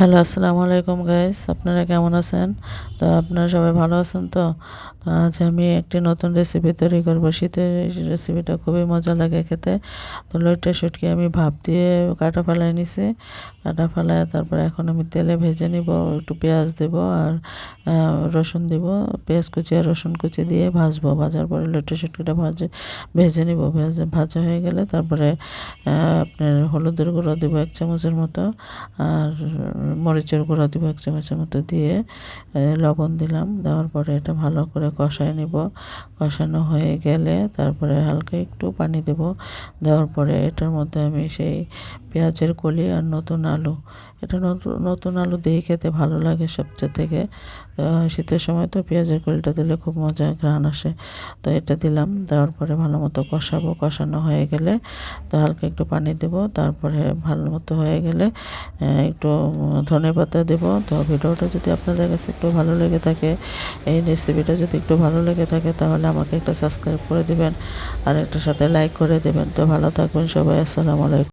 Hello, আসসালামু আলাইকুম guys আপনারা কেমন আছেন? তো আপনারা সবাই ভালো আছেন তো? তো আজ আমি একটি নতুন রেসিপি তৈরি করব। শীতের রেসিপিটা খুবই মজা লাগে খেতে। তো লইটা শুটকি আমি ভাপ দিয়ে কাটা ফেলায় নিছি। কাটা ফেলায় তারপরে এখন আমি তেলে ভেজে নিব, একটু পেঁয়াজ দেব আর রসুন দিব। পেঁয়াজ কুচি আর রসুন কুচি দিয়ে ভাজবো। ভাজার পরে লইটা শুটকিটা ভাজে, ভেজে নিব। ভেজে, ভাজা হয়ে গেলে তারপরে আপনার হলুদের গুঁড়ো দেবো এক চামচের মতো। আর মরিচের গুঁড়ো দিব, এক চামচের মতো দিয়ে লবণ দিলাম। দেওয়ার পরে এটা ভালো করে কষায় নিব। কষানো হয়ে গেলে তারপরে হালকা একটু পানি দেব। দেওয়ার পরে এটার মধ্যে আমি সেই পেঁয়াজের কলি আর নতুন আলু। এটা নতুন নতুন আলু দিয়ে খেতে ভালো লাগে সবচেয়ে থেকে। শীতের সময় তো পেঁয়াজের কলিটা দিলে খুব মজা, ঘ্রাণ আসে। তো এটা দিলাম। দেওয়ার পরে ভালো মতো কষাবো। কষানো হয়ে গেলে তো হালকা একটু পানি দেব। তারপরে ভালো মতো হয়ে গেলে একটু ধনে পাতা দেবো। তো ভিডিওটা যদি আপনাদের কাছে একটু ভালো লেগে থাকে, এই রেসিপিটা যদি একটু ভালো লেগে থাকে, তাহলে আমাকে একটা সাবস্ক্রাইব করে দেবেন আর একটা সাথে লাইক করে দেবেন। তো ভালো থাকবেন সবাই, আসসালামু আলাইকুম।